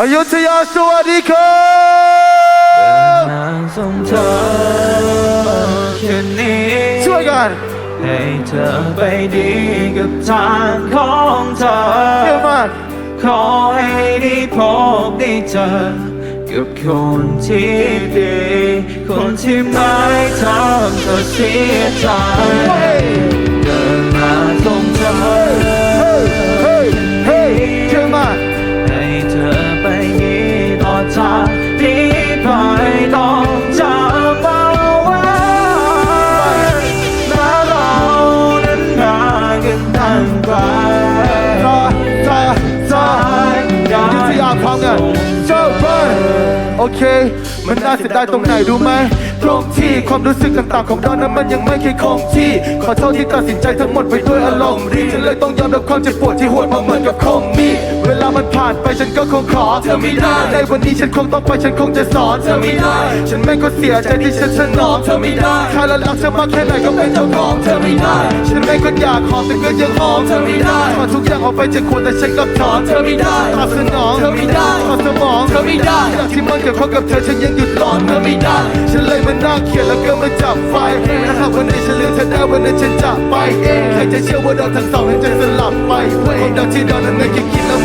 อยุธยาสวัสดีครับนางทรงเธอคืนนี้ช่วยกัน ให้เธอไปดีกับทางของเธอเยอะมากขอให้ได้พบได้เจอกับคนที่ดี คนที่ไม่ทำเธอเสียใจ ธยาพร้อมกันเจ้าไปโอเค มันน่าเสียดายตรงไหนรู้ไหมตรงที่ความรู้สึกต่างๆของเรานั้นมันยังไม่เคยคงที่ ขอโทษที่ตัดสินใจทั้งหมดไปด้วยอารมณ์รีฉันเลยต้องยอมรับความเจ็บปวดที่โหดมาเหมือนกับคงมีเวลามันผ่านไปฉันก็คงขอ เธอไม่ได้ในวันนี้ฉันคงต้องไปฉันคงจะสอน เธอไม่ได้ ฉันไม่ก็เสียใจที่ฉันสนองเธอไม่ได้ใครละรักเธอมากแค่ไหนก็เป็นเจ้าของเธอไม่ได้ ฉันไม่ก็อยากหอมแต่ก็ยังหอมเธอไม่ได้ถอดทุกอย่างออกไปจากคนแต่ฉันก็ถอนเธอไม่ได้ตอบสนองเธอไม่ได้ถอดสมองเธอไม่ได้อยากที่มันเกิดข้องกับเธอฉันยังหยุดหลอนเธอไม่ได้ ฉันเลยมานั่งเขียนแล้วก็มาจับไฟถ้าหากวันนี้ฉันลืมเธอได้วันนั้นฉันจะไปเองใครจะเชื่อว่าเราทั้งสองนั้นจะสลับไปความรักที่เรานั้นไม่คิดคิดแล้ว